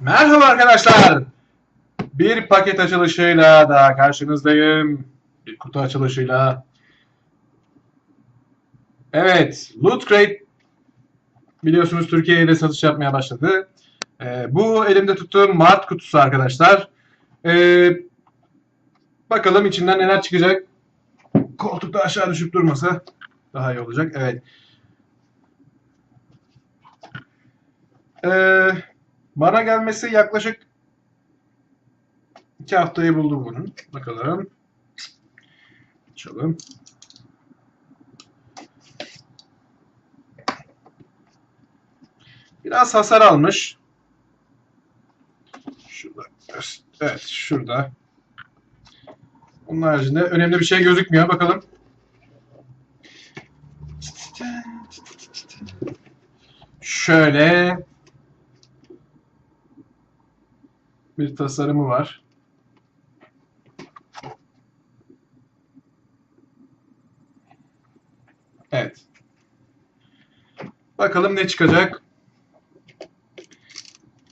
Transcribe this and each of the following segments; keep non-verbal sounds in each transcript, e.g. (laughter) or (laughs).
Merhaba arkadaşlar. Bir paket açılışıyla daha karşınızdayım. Bir kutu açılışıyla. Evet, Loot Crate biliyorsunuz Türkiye'de satış yapmaya başladı. Ee, bu elimde tuttuğum Mart kutusu arkadaşlar. Ee, bakalım içinden neler çıkacak. Koltukta aşağı düşüp durmasa daha iyi olacak. Evet. Ee, bana gelmesi yaklaşık iki haftayı buldu bunun. Bakalım. Açalım. Biraz hasar almış. Şurada. Evet, şurada. Onun haricinde önemli bir şey gözükmüyor. Bakalım. Şöyle bir tasarımı var. Evet. Bakalım ne çıkacak.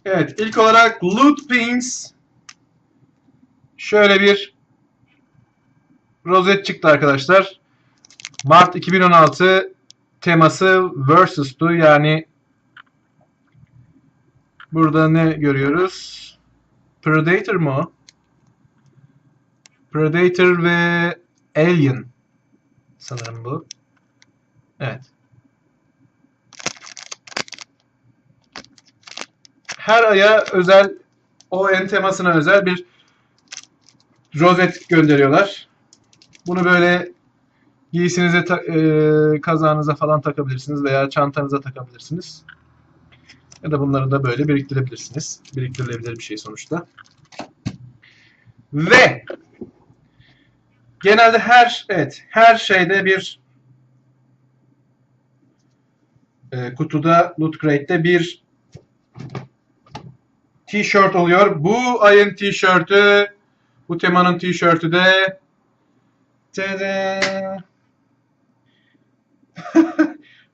Evet, ilk olarak Loot Pins. Şöyle bir rozet çıktı arkadaşlar. Mart 2016 teması Versus'tu. Yani burada ne görüyoruz? Predator mu? Predator ve Alien sanırım bu. Evet. Her aya özel o en temasına özel bir rozet gönderiyorlar. Bunu böyle giysinize, e, kazağınıza falan takabilirsiniz veya çantanıza takabilirsiniz. Ya da bunları da böyle biriktirebilirsiniz. Biriktirilebilir bir şey sonuçta. Ve genelde her evet her şeyde bir e, kutuda Loot Crate'de bir tişört oluyor. Bu ayın tişörtü bu temanın tişörtü de! (laughs)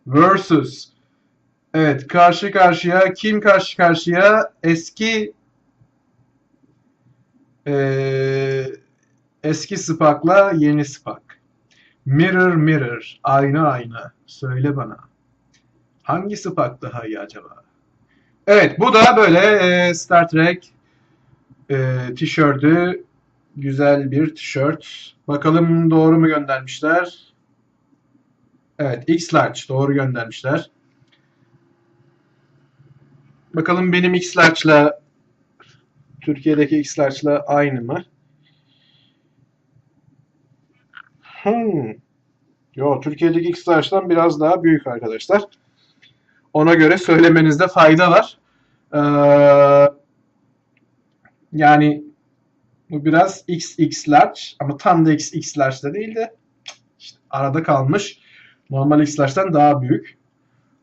Versus. Evet, karşı karşıya. Kim karşı karşıya? Eski eee, eski Spock'la yeni Spock. Mirror mirror. Ayna ayna. Söyle bana. Hangi Spock daha iyi acaba? Evet, bu da böyle eee, Star Trek eee tişörtü. Güzel bir tişört. Bakalım doğru mu göndermişler? Evet, X large doğru göndermişler. Bakalım benim X large'la Türkiye'deki X large'la aynı mı? Hmm. Yo, Türkiye'deki X large'dan biraz daha büyük arkadaşlar. Ona göre söylemenizde fayda var. Ee, yani bu biraz XX large ama tam da XX large da değil de işte arada kalmış. Normal X large'dan daha büyük.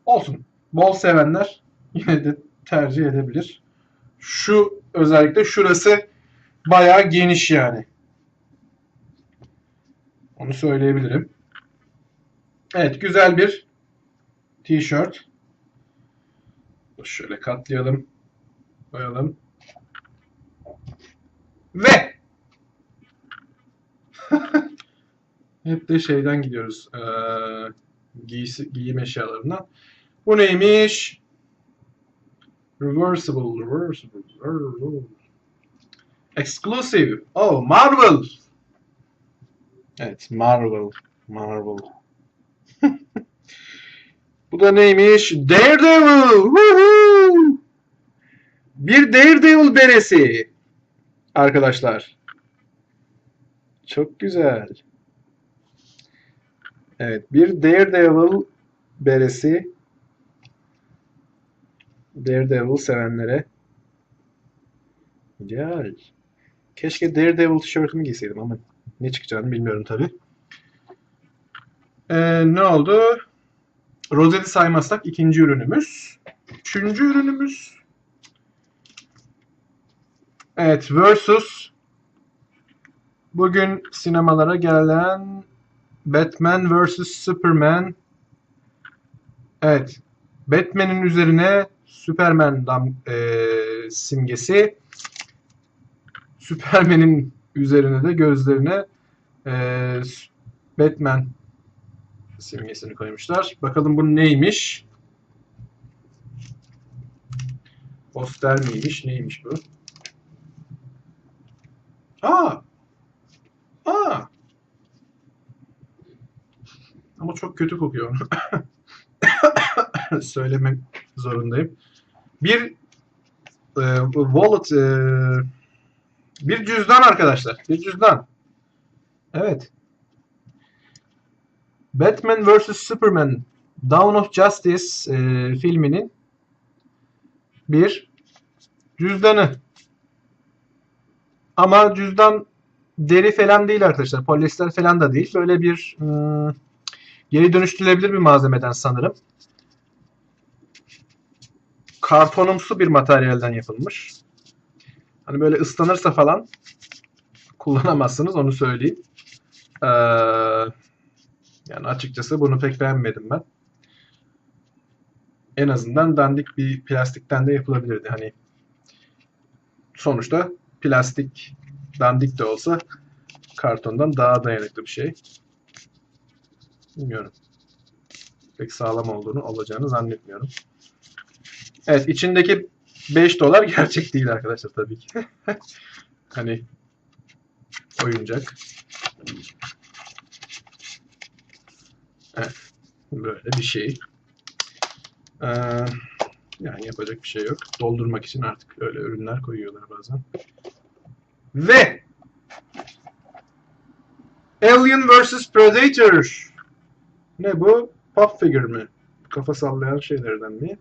Olsun. Bol sevenler yine de tercih edebilir. Şu özellikle şurası bayağı geniş yani. Onu söyleyebilirim. Evet güzel bir tişört. Şöyle katlayalım. Koyalım. Ve (laughs) hep de şeyden gidiyoruz. Ee, giysi, giyim eşyalarından. Bu neymiş? Reversible, reversible. Exclusive. Oh, Marvel. Evet, Marvel. Marvel. (laughs) Bu da neymiş? Daredevil. Woohoo! Bir Daredevil beresi. Arkadaşlar. Çok güzel. Evet, bir Daredevil beresi. Daredevil sevenlere. Güzel. Keşke Daredevil tişörtümü giyseydim ama ne çıkacağını bilmiyorum tabi. Ee, ne oldu? Rozeti saymazsak ikinci ürünümüz. Üçüncü ürünümüz. Evet, Versus. Bugün sinemalara gelen Batman vs Superman. Evet. Batman'in üzerine Superman dam, eee, simgesi. Superman'in üzerine de gözlerine e, Batman simgesini koymuşlar. Bakalım bu neymiş? Poster miymiş? Neymiş bu? Aa! Aa! Ama çok kötü kokuyor. (coughs) Söylemek zorundayım. Bir e, wallet e, bir cüzdan arkadaşlar. Bir cüzdan. Evet. Batman vs. Superman Dawn of Justice e, filminin bir cüzdanı. Ama cüzdan deri falan değil arkadaşlar. Polyester falan da değil. Böyle bir ıı, geri dönüştürülebilir bir malzemeden sanırım. Kartonumsu bir materyalden yapılmış. Hani böyle ıslanırsa falan kullanamazsınız onu söyleyeyim. Ee, yani açıkçası bunu pek beğenmedim ben. En azından dandik bir plastikten de yapılabilirdi. Hani sonuçta plastik dandik de olsa kartondan daha dayanıklı bir şey. Bilmiyorum. Pek sağlam olduğunu olacağını zannetmiyorum. Evet içindeki 5 dolar gerçek değil arkadaşlar tabii ki. (laughs) hani oyuncak. Evet. Böyle bir şey. Ee, yani yapacak bir şey yok. Doldurmak için artık öyle ürünler koyuyorlar bazen. Ve Alien vs Predator. Ne bu? Pop figure mi? Kafa sallayan şeylerden mi?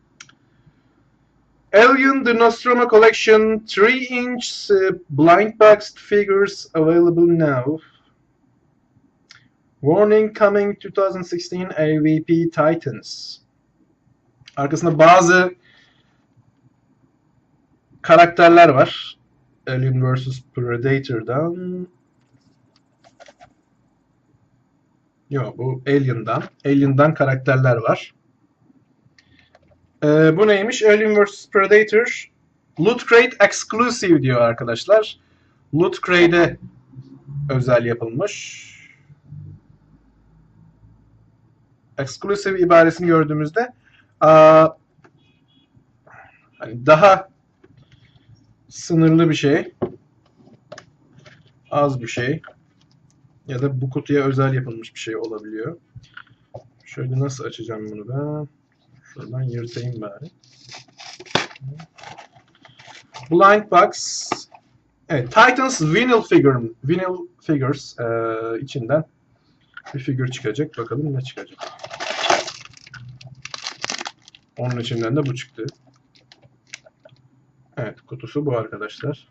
Alien The Nostromo Collection 3-inch uh, blind boxed figures available now. Warning coming 2016 AVP Titans. Arkasında bazı karakterler var. Alien vs Predator'dan. Yok bu Alien'dan. Alien'dan karakterler var. Ee, bu neymiş? Alien vs Predator Loot Crate Exclusive diyor arkadaşlar. Loot Crate'e özel yapılmış. Exclusive ibaresini gördüğümüzde aa, hani daha sınırlı bir şey az bir şey ya da bu kutuya özel yapılmış bir şey olabiliyor. Şöyle nasıl açacağım bunu ben? Şuradan yırtayım bari. Blind Box. Evet, Titans Vinyl Figure, Vinyl Figures e, içinden bir figür çıkacak. Bakalım ne çıkacak. Onun içinden de bu çıktı. Evet, kutusu bu arkadaşlar.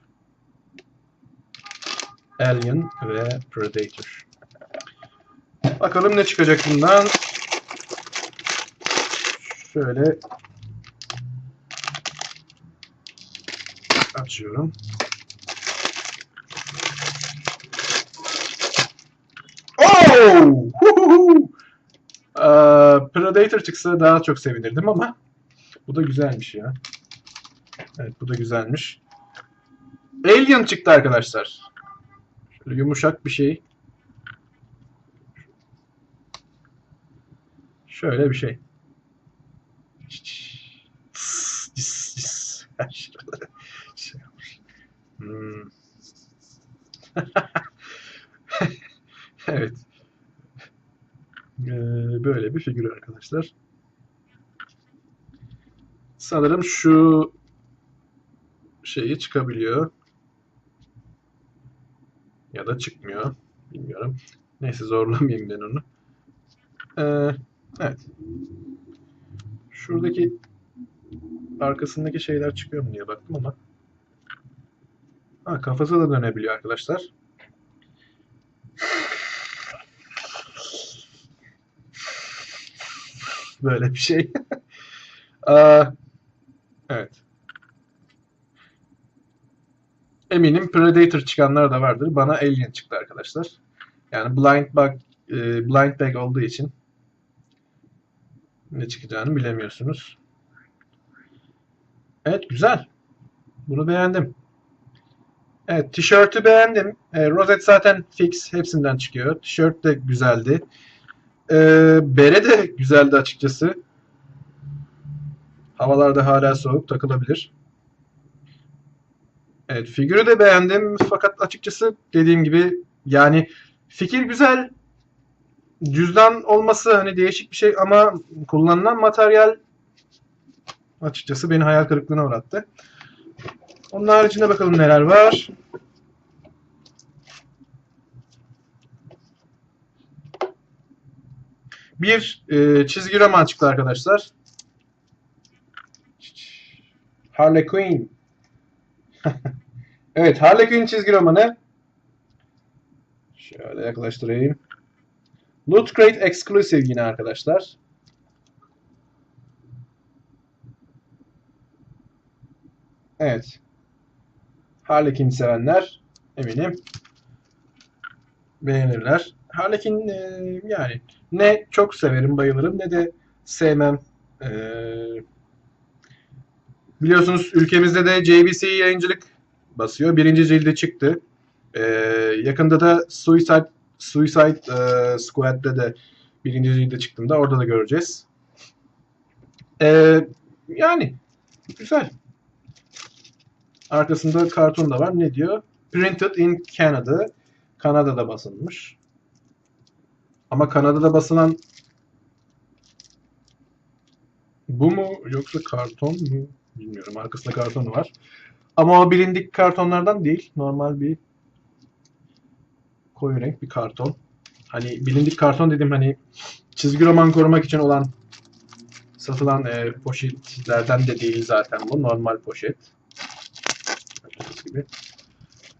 Alien ve Predator. Bakalım ne çıkacak bundan. Şöyle açıyorum. Oh! (laughs) Ee, Predator çıksa daha çok sevinirdim ama bu da güzelmiş ya. Evet bu da güzelmiş. Alien çıktı arkadaşlar. Şöyle yumuşak bir şey. Şöyle bir şey. Şey yapmış. Hmm. (laughs) evet. Ee, böyle bir figür arkadaşlar. Sanırım şu şeyi çıkabiliyor. Ya da çıkmıyor. Bilmiyorum. Neyse zorlamayayım ben onu. Ee, evet. Şuradaki arkasındaki şeyler çıkıyor mu diye baktım ama. Ha kafası da dönebiliyor arkadaşlar. Böyle bir şey. (laughs) Aa, evet. Eminim Predator çıkanlar da vardır. Bana Alien çıktı arkadaşlar. Yani Blind Bag, e, Blind Bag olduğu için ne çıkacağını bilemiyorsunuz. Evet güzel. Bunu beğendim. Evet, tişörtü beğendim. E, rozet zaten fix. Hepsinden çıkıyor. Tişört de güzeldi. E, bere de (laughs) güzeldi açıkçası. Havalarda hala soğuk. Takılabilir. Evet, figürü de beğendim. Fakat açıkçası dediğim gibi yani fikir güzel. Cüzdan olması hani değişik bir şey ama kullanılan materyal açıkçası beni hayal kırıklığına uğrattı. Onun haricinde bakalım neler var. Bir e, çizgi roman çıktı arkadaşlar. Harley Quinn. (laughs) evet Harley Quinn çizgi romanı. Şöyle yaklaştırayım. Loot Crate Exclusive yine arkadaşlar. Evet. Harlequin sevenler eminim beğenirler. Harlequin e, yani ne çok severim, bayılırım ne de sevmem. E, biliyorsunuz ülkemizde de JBC yayıncılık basıyor. Birinci cildi çıktı. E, yakında da Suicide Suicide e, Squad'da da birinci cilde çıktığında orada da göreceğiz. E, yani güzel. Arkasında karton da var. Ne diyor? Printed in Canada. Kanada'da basılmış. Ama Kanada'da basılan bu mu yoksa karton mu? Bilmiyorum. Arkasında kartonu var. Ama o bilindik kartonlardan değil. Normal bir koyu renk bir karton. Hani bilindik karton dedim hani çizgi roman korumak için olan satılan e, poşetlerden de değil zaten bu. Normal poşet gibi.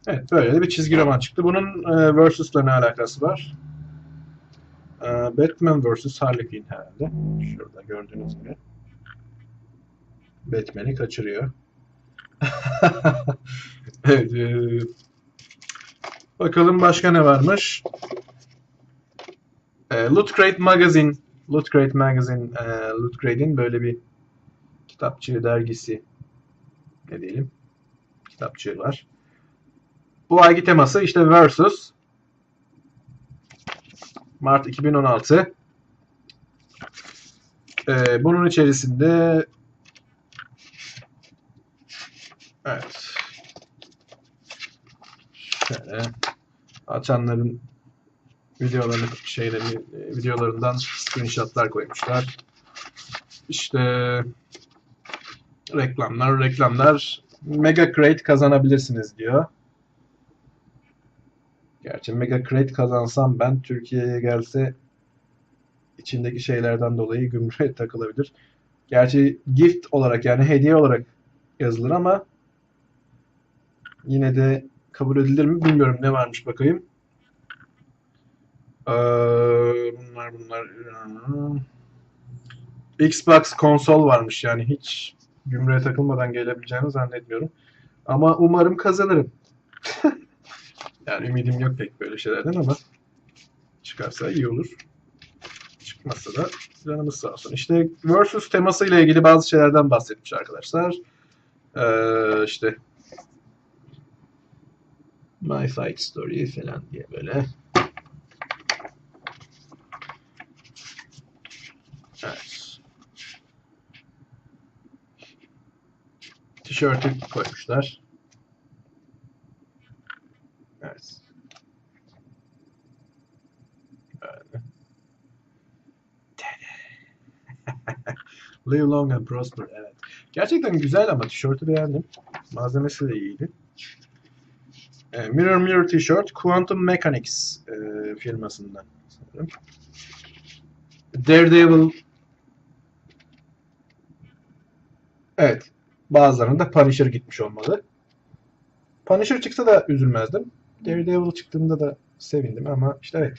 Evet böyle de bir çizgi roman çıktı. Bunun e, Versus'la ne alakası var? E, Batman vs. Harley Quinn herhalde. Şurada gördüğünüz gibi. Batman'i kaçırıyor. (laughs) evet. E, bakalım başka ne varmış? E, Loot Crate Magazine Loot Crate Magazine e, Loot Crate'in böyle bir kitapçı dergisi ne diyelim kitapçığı var. Bu ayki teması işte Versus. Mart 2016. Ee, bunun içerisinde evet şöyle açanların videolarını şeylerini videolarından screenshotlar koymuşlar. İşte reklamlar, reklamlar Mega Crate kazanabilirsiniz diyor. Gerçi Mega Crate kazansam ben Türkiye'ye gelse içindeki şeylerden dolayı gümrüğe (laughs) takılabilir. Gerçi gift olarak yani hediye olarak yazılır ama yine de kabul edilir mi bilmiyorum ne varmış bakayım. Ee, bunlar bunlar Xbox konsol varmış yani hiç gümrüğe takılmadan gelebileceğini zannetmiyorum. Ama umarım kazanırım. (laughs) yani ümidim yok pek böyle şeylerden ama çıkarsa iyi olur. Çıkmazsa da canımız sağ olsun. İşte Versus temasıyla ilgili bazı şeylerden bahsetmiş arkadaşlar. Ee, işte My Fight Story falan diye böyle. Evet. Tişörtü koymuşlar. Evet. Böyle. (laughs) Live long and prosper. Evet. Gerçekten güzel ama tişörtü beğendim. Malzemesi de iyiydi. E, Mirror Mirror tişört Quantum Mechanics e, firmasından sanırım. Daredevil Evet. Bazılarında Punisher gitmiş olmalı. Punisher çıksa da üzülmezdim. Daredevil çıktığında da sevindim ama işte evet.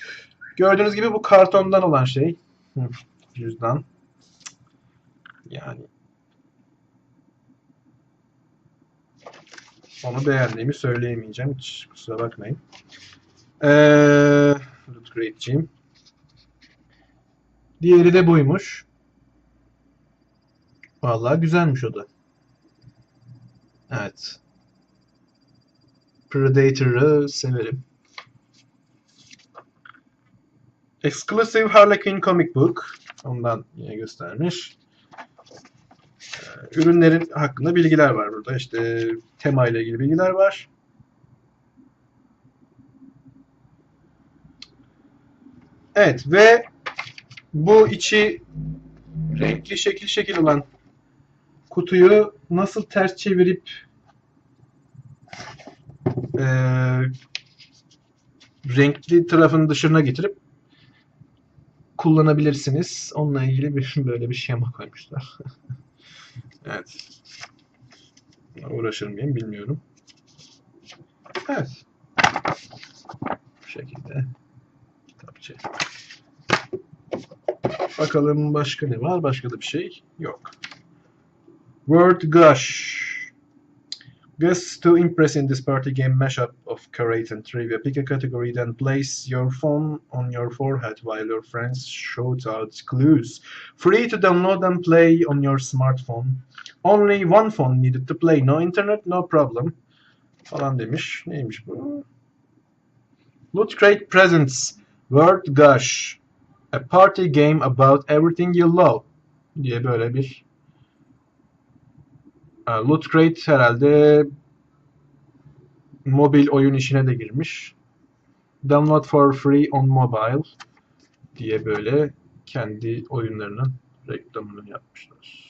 Gördüğünüz gibi bu kartondan olan şey. Cüzdan. Yani onu beğendiğimi söyleyemeyeceğim. Hiç kusura bakmayın. Ee, Loot Crate'ciyim. Diğeri de buymuş. Vallahi güzelmiş o da. Evet. Predator'ı severim. Exclusive Harlequin Comic Book. Ondan yine göstermiş. Ee, Ürünlerin hakkında bilgiler var burada. İşte tema ile ilgili bilgiler var. Evet ve bu içi renkli şekil şekil olan kutuyu nasıl ters çevirip e, renkli tarafın dışına getirip kullanabilirsiniz. Onunla ilgili bir (laughs) böyle bir şema koymuşlar. (laughs) evet. Uğraşır mıyım bilmiyorum. Evet. Bu şekilde. Kitapçı. Bakalım başka ne var? Başka da bir şey yok. Word Gush. Guess to impress in this party game mashup of charade and trivia. Pick a category, then place your phone on your forehead while your friends shout out clues. Free to download and play on your smartphone. Only one phone needed to play. No internet, no problem. Falan demiş. Neymiş bu? Loot Crate Presents. Word Gush. A party game about everything you love. Diye böyle bir Loot Crate herhalde mobil oyun işine de girmiş. Download for free on mobile diye böyle kendi oyunlarının reklamını yapmışlar.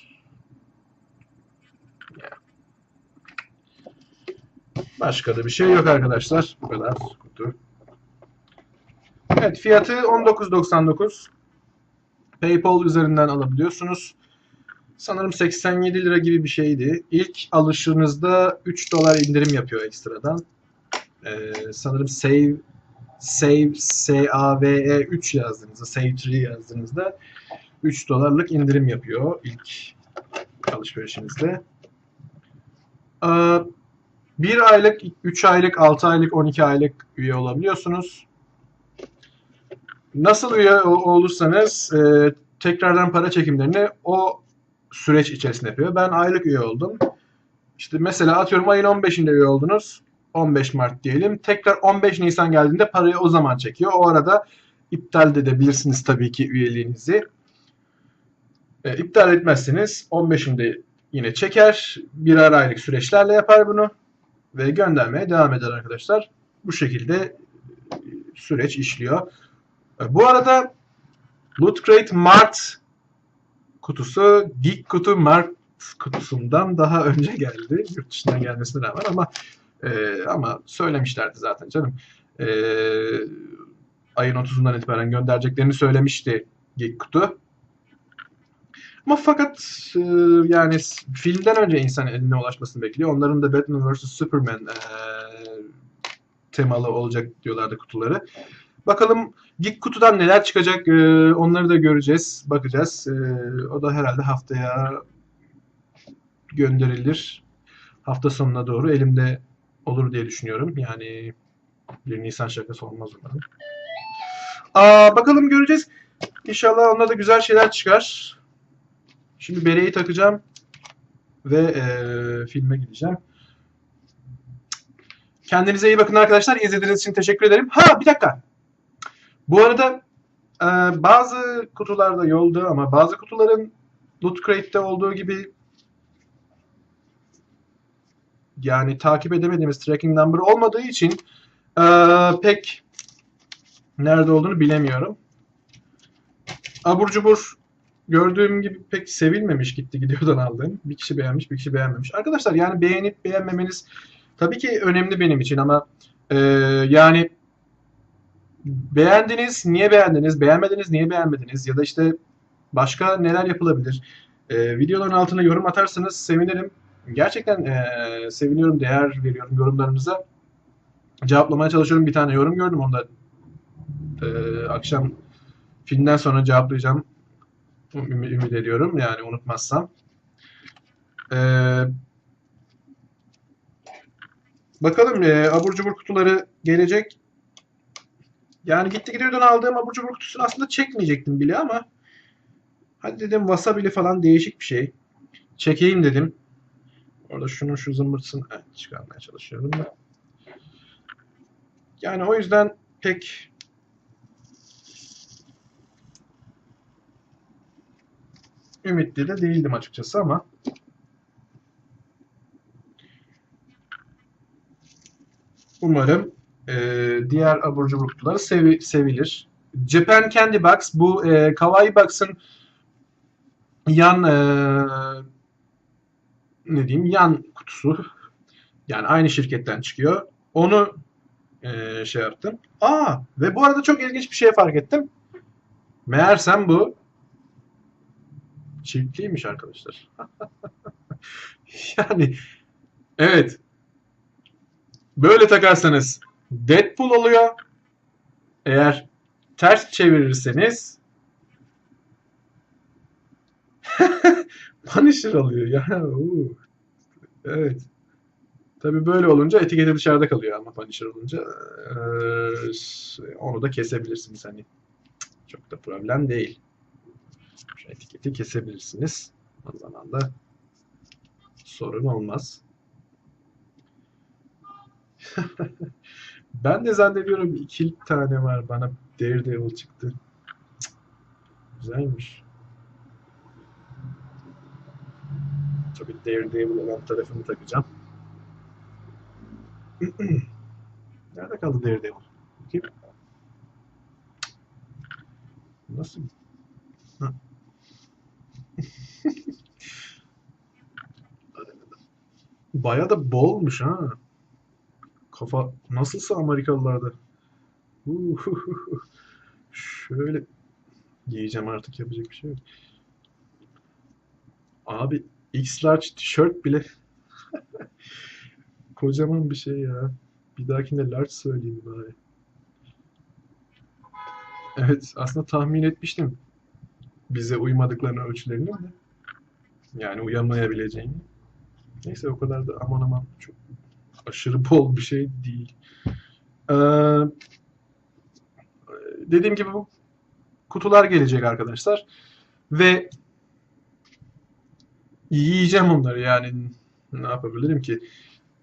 Başka da bir şey yok arkadaşlar. Bu kadar kutu. Evet fiyatı 19.99. PayPal üzerinden alabiliyorsunuz. Sanırım 87 lira gibi bir şeydi. İlk alışınızda 3 dolar indirim yapıyor ekstradan. Ee, sanırım save save S A V E 3 yazdığınızda, save 3 yazdığınızda 3 dolarlık indirim yapıyor ilk alışverişinizde. Ee, 1 aylık, 3 aylık, 6 aylık, 12 aylık üye olabiliyorsunuz. Nasıl üye olursanız e, tekrardan para çekimlerini o süreç içerisinde yapıyor. Ben aylık üye oldum. İşte mesela atıyorum ayın 15'inde üye oldunuz. 15 Mart diyelim. Tekrar 15 Nisan geldiğinde parayı o zaman çekiyor. O arada iptal de edebilirsiniz tabii ki üyeliğinizi. E, iptal etmezseniz 15'inde yine çeker. Birer aylık süreçlerle yapar bunu. Ve göndermeye devam eder arkadaşlar. Bu şekilde e, süreç işliyor. E, bu arada Loot Crate Mart kutusu Geek Kutu Mart kutusundan daha önce geldi. Yurt dışından gelmesine rağmen ama e, ama söylemişlerdi zaten canım. E, ayın 30'undan itibaren göndereceklerini söylemişti Geek Kutu. Ama fakat e, yani filmden önce insan eline ulaşmasını bekliyor. Onların da Batman vs. Superman e, temalı olacak diyorlardı kutuları. Bakalım Geek kutudan neler çıkacak e, onları da göreceğiz, bakacağız. E, o da herhalde haftaya gönderilir. Hafta sonuna doğru elimde olur diye düşünüyorum. Yani bir Nisan şakası olmaz umarım. Aa, bakalım göreceğiz. İnşallah onda da güzel şeyler çıkar. Şimdi bereyi takacağım ve e, filme gideceğim. Kendinize iyi bakın arkadaşlar. İzlediğiniz için teşekkür ederim. Ha bir dakika. Bu arada e, bazı kutularda yolda ama bazı kutuların Loot Crate'de olduğu gibi yani takip edemediğimiz tracking number olmadığı için e, pek nerede olduğunu bilemiyorum. Abur cubur gördüğüm gibi pek sevilmemiş gitti gidiyordan aldığım. Bir kişi beğenmiş, bir kişi beğenmemiş. Arkadaşlar yani beğenip beğenmemeniz tabii ki önemli benim için ama e, yani beğendiniz, niye beğendiniz, beğenmediniz, niye beğenmediniz ya da işte başka neler yapılabilir? E, videoların altına yorum atarsanız sevinirim. Gerçekten e, seviniyorum, değer veriyorum yorumlarınıza. Cevaplamaya çalışıyorum. Bir tane yorum gördüm. Onu da e, akşam filmden sonra cevaplayacağım. Ümit, ümit ediyorum. Yani unutmazsam. Ee, bakalım e, abur cubur kutuları gelecek. Yani gitti gidiyordan aldığım abur cubur kutusunu aslında çekmeyecektim bile ama hadi dedim wasabi'li falan değişik bir şey. Çekeyim dedim. Orada şunun şu zımbırtısını çıkarmaya çalışıyorum da. Yani o yüzden pek ümitli de değildim açıkçası ama umarım e, diğer abur cubur kutuları sevi- sevilir. Japan Candy Box bu e, Kawaii Box'ın yan e, ne diyeyim yan kutusu. Yani aynı şirketten çıkıyor. Onu e, şey yaptım. Aa ve bu arada çok ilginç bir şey fark ettim. Meğersem bu çiftliymiş arkadaşlar. (laughs) yani evet böyle takarsanız Deadpool oluyor. Eğer ters çevirirseniz (laughs) Punisher oluyor ya. Evet. Tabii böyle olunca etiketi dışarıda kalıyor ama Punisher olunca eee, onu da kesebilirsiniz hani. Çok da problem değil. Şu etiketi kesebilirsiniz. O zaman da sorun olmaz. (laughs) ben de zannediyorum iki tane var. Bana Daredevil çıktı. Cık, Güzelmiş. Tabii Daredevil olan tarafını takacağım. (clears throat) Nerede kaldı Daredevil? Bakayım. Nasıl? (laughs) Baya da bolmuş ha. Kafa nasılsa Amerikalılarda. Şöyle giyeceğim artık yapacak bir şey yok. Abi X large tişört bile (laughs) kocaman bir şey ya. Bir dahakine large söyleyeyim bari. Evet aslında tahmin etmiştim bize uymadıklarını ölçülerinin de. Yani uyamayabileceğini. Neyse o kadar da aman aman çok aşırı bol bir şey değil. Ee, dediğim gibi bu kutular gelecek arkadaşlar. Ve yiyeceğim onları yani ne yapabilirim ki?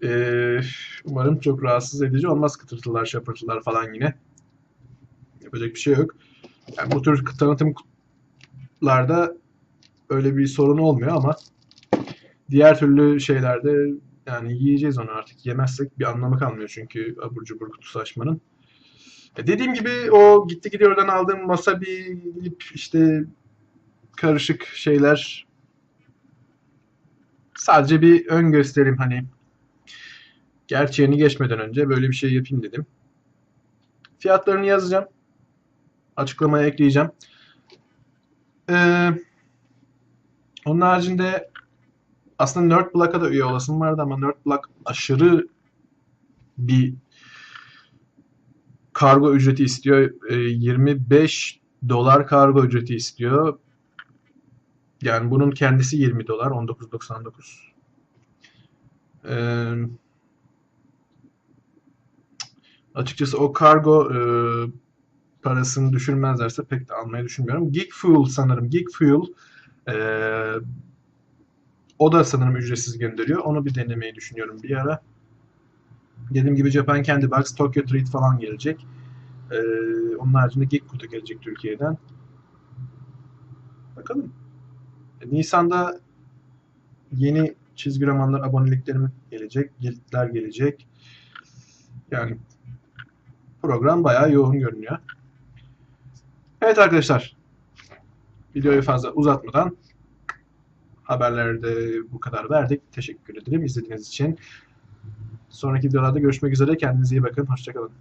Ee, umarım çok rahatsız edici olmaz kıtırtılar, şapırtılar falan yine. Yapacak bir şey yok. Yani bu tür tanıtım kutularda öyle bir sorun olmuyor ama diğer türlü şeylerde yani yiyeceğiz onu artık. Yemezsek bir anlamı kalmıyor çünkü abur cubur kutusu açmanın. E dediğim gibi o gitti gidiyordan aldığım wasabi lip işte karışık şeyler sadece bir ön gösterim hani gerçeğini geçmeden önce böyle bir şey yapayım dedim. Fiyatlarını yazacağım. Açıklamaya ekleyeceğim. Ee, onun haricinde aslında Nerd Block'a da üye olasım vardı ama Nerd Block aşırı bir kargo ücreti istiyor. Ee, 25 dolar kargo ücreti istiyor. Yani bunun kendisi 20 dolar. 19.99. Ee, açıkçası o kargo e, parasını düşürmezlerse pek de almayı düşünmüyorum. Geek Fuel sanırım. Geek Fuel e, o da sanırım ücretsiz gönderiyor. Onu bir denemeyi düşünüyorum bir ara. Dediğim gibi Japan Candy Box, Tokyo Treat falan gelecek. Ee, onun haricinde Geek Kutu gelecek Türkiye'den. Bakalım. E, Nisan'da yeni çizgi romanlar aboneliklerim gelecek. Giltler gelecek. Yani program bayağı yoğun görünüyor. Evet arkadaşlar. Videoyu fazla uzatmadan haberlerde bu kadar verdik. Teşekkür ederim izlediğiniz için. Sonraki videolarda görüşmek üzere. Kendinize iyi bakın. Hoşçakalın.